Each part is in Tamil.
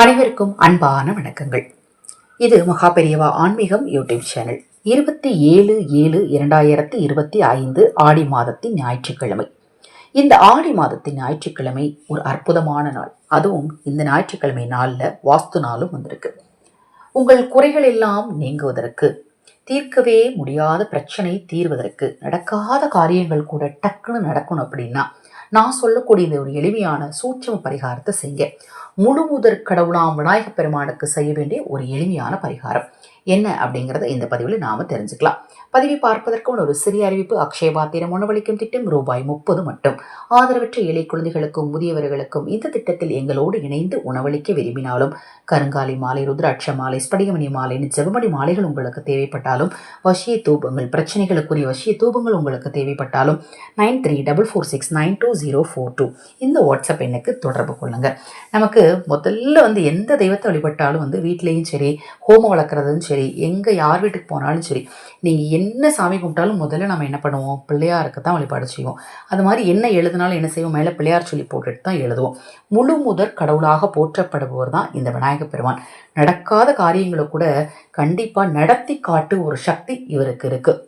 அனைவருக்கும் அன்பான வணக்கங்கள். இது மகாபெரியவா ஆன்மீகம் யூடியூப் சேனல். இருபத்தி ஏழு ஏழு இரண்டாயிரத்தி இருபத்தி ஐந்து ஆடி மாதத்தின் ஞாயிற்றுக்கிழமை. இந்த ஆடி மாதத்தின் ஞாயிற்றுக்கிழமை ஒரு அற்புதமான நாள். அதுவும் இந்த ஞாயிற்றுக்கிழமை நாளில் வாஸ்து நாளும் வந்திருக்கு. உங்கள் குறைகள் எல்லாம் நீங்குவதற்கு தீர்க்கவே முடியாத பிரச்சனை தீர்வதற்கு நடக்காத காரியங்கள் கூட டக்குன்னு நடக்கணும் அப்படின்னா நான் சொல்லக்கூடிய இந்த ஒரு எளிமையான சூட்சம பரிகாரத்தை செய்ய முழு முதற் கடவுளாம் விநாயகப் பெருமானுக்கு செய்ய வேண்டிய ஒரு எளிமையான பரிகாரம் என்ன அப்படிங்கிறத இந்த பதிவில் நாம தெரிஞ்சுக்கலாம். பதிவை பார்ப்பதற்கு ஒரு சிறிய அறிவிப்பு அக்ஷய பாத்திரம் உணவளிக்கும் திட்டம் ரூபாய் முப்பது மட்டும். ஆதரவற்ற ஏழை குழந்தைகளுக்கும் முதியவர்களுக்கும் இந்த திட்டத்தில் எங்களோடு இணைந்து உணவளிக்க விரும்பினாலும் கருங்காலி மாலை ருத்ராட்ச மாலை ஸ்படிகமணி மாலைன்னு ஜெபமணி மாலைகள் உங்களுக்கு தேவைப்பட்டாலும் வசிய தூபங்கள் பிரச்சனைகளுக்குரிய வசிய தூபங்கள் உங்களுக்கு தேவைப்பட்டாலும் nine three double four six nine two zero four two இந்த வாட்ஸ்அப் எண்ணுக்கு தொடர்பு கொள்ளுங்கள் நமக்கு முதல்ல வந்து எந்த தெய்வத்தை வழிபட்டாலும் வந்து வீட்லேயும் சரி ஹோமம் வளர்க்குறதும் சரி எங்கே யார் வீட்டுக்கு போனாலும் சரி நீங்கள் என்ன சாமி கும்பிட்டாலும் முதல்ல நம்ம என்ன பண்ணுவோம்? பிள்ளையாருக்கு தான் வழிபாடு செய்வோம். அது மாதிரி என்ன எழுதினாலும் என்ன செய்வோம்? மேலே பிள்ளையார் சொல்லி போட்டுட்டு தான் எழுதுவோம். முழு முதற் கடவுளாக போற்றப்படுபவர் தான் இந்த விநாயகப் பெருமான். நடக்காத காரியங்களை கூட கண்டிப்பாக நடத்தி காட்டு ஒரு சக்தி இவருக்கு இருக்குது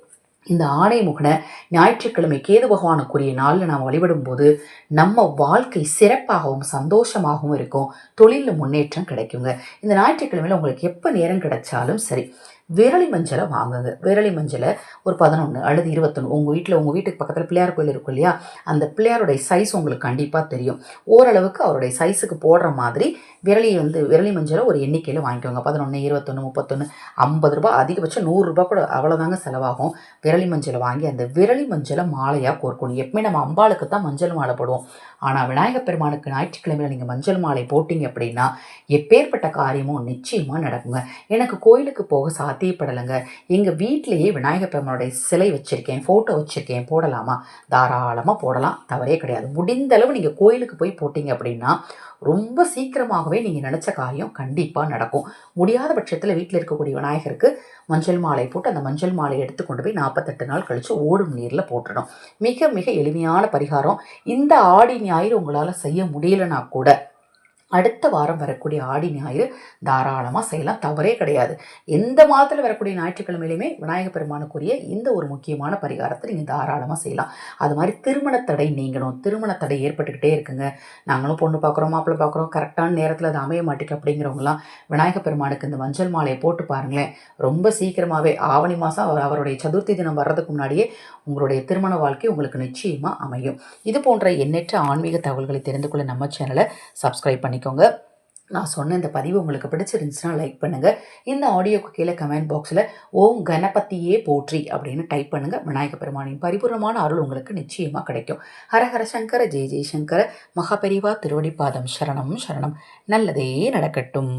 இந்த ஆணை முகன ஞாயிற்றுக்கிழமை கேது பகவானுக்குரிய நாளில் நாம் வழிபடும்போது நம்ம வாழ்க்கை சிறப்பாகவும் சந்தோஷமாகவும் இருக்கும். தொழிலில் முன்னேற்றம் கிடைக்குங்க. இந்த ஞாயிற்றுக்கிழமையில் உங்களுக்கு எப்போ நேரம் கிடைச்சாலும் சரி விரலி மஞ்சளை வாங்குங்க. விரலி மஞ்சளை ஒரு பதினொன்று அல்லது இருபத்தொன்று உங்கள் வீட்டில் உங்கள் வீட்டுக்கு பக்கத்தில் பிள்ளையார் கோயில் இருக்கும் இல்லையா? அந்த பிள்ளையாருடைய சைஸ் உங்களுக்கு கண்டிப்பாக தெரியும். ஓரளவுக்கு அவருடைய சைஸுக்கு போடுற மாதிரி விரலி வந்து விரலி மஞ்சளை ஒரு எண்ணிக்கையில் வாங்கிக்கோங்க. பதினொன்று இருபத்தொன்று முப்பத்தொன்று ஐம்பது ரூபாய் அதிகபட்சம் நூறுரூபா கூட அவ்வளோதாங்க செலவாகும். விரலி மஞ்சளை வாங்கி அந்த விரலி மஞ்சளை மாலையாக கோர்க்கணும். எப்பவுமே நம்ம அம்பாளுக்கு தான் மஞ்சள் மாலை போடுவோம். ஆனால் விநாயகப் பெருமானுக்கு ஞாயிற்றுக்கிழமையில் நீங்கள் மஞ்சள் மாலை போட்டிங்க அப்படின்னா எப்பேற்பட்ட காரியமும் நிச்சயமாக நடக்குங்க. எனக்கு கோயிலுக்கு போக சாத்தியப்படலைங்க எங்கள் வீட்டிலேயே விநாயகர் பெருமானுடைய சிலை வச்சுருக்கேன் ஃபோட்டோ வச்சுருக்கேன். போடலாமா? தாராளமாக போடலாம். தவறே கிடையாது. முடிந்த அளவு நீங்கள் கோயிலுக்கு போய் போட்டிங்க அப்படின்னா ரொம்ப சீக்கிரமாகவே நீங்கள் நினச்ச காரியம் கண்டிப்பாக நடக்கும். முடியாத பட்சத்தில் வீட்டில் இருக்கக்கூடிய விநாயகருக்கு மஞ்சள் மாலை போட்டு அந்த மஞ்சள் மாலை எடுத்து கொண்டு போய் நாற்பத்தெட்டு நாள் கழித்து ஓடும் நீரில் போட்டுடணும். மிக மிக எளிமையான பரிகாரம். இந்த ஆடி ஞாயிறு உங்களால் செய்ய முடியலனா கூட அடுத்த வாரம் வரக்கூடிய ஆடி ஞாயிறு தாராளமாக செய்யலாம். தவறே கிடையாது. எந்த மாதத்தில் வரக்கூடிய ஞாயிற்றுக்கிழமையிலுமே விநாயக பெருமானுக்குரிய இந்த ஒரு முக்கியமான பரிகாரத்தை நீங்கள் தாராளமாக செய்யலாம். அது மாதிரி திருமண தடை நீங்கணும். திருமண தடை ஏற்பட்டுக்கிட்டே இருக்குங்க. நாங்களும் பொண்ணு பார்க்குறோம் மாப்பிள்ளை பார்க்குறோம் கரெக்டான நேரத்தில் அது அமைய மாட்டேங்க அப்படிங்கிறவங்களாம் விநாயக பெருமானுக்கு இந்த மஞ்சள் மாலையை போட்டு பாருங்களேன். ரொம்ப சீக்கிரமாகவே ஆவணி மாதம் அவர் அவருடைய சதுர்த்தி தினம் வர்றதுக்கு முன்னாடியே உங்களுடைய திருமண வாழ்க்கை உங்களுக்கு நிச்சயமாக அமையும். இது போன்ற எண்ணற்ற ஆன்மீக தகவல்களை தெரிந்து கொள்ள நம்ம சேனலை சப்ஸ்கிரைப் பண்ணிக்கோங்க நான் சொன்ன இந்த பதிவு உங்களுக்கு பிடிச்சிருந்துச்சுன்னா லைக் பண்ணுங்கள் இந்த ஆடியோக்கு கீழே கமெண்ட் பாக்ஸில் ஓம் கணபதியே போற்றி அப்படின்னு டைப் பண்ணுங்கள் விநாயக பெருமானின் பரிபூர்ணமான அருள் உங்களுக்கு நிச்சயமாக கிடைக்கும். ஹரஹர சங்கர ஜெய ஜெயசங்கர மகாபெரிவா திருவடிப்பாதம் சரணம் சரணம். நல்லதே நடக்கட்டும்.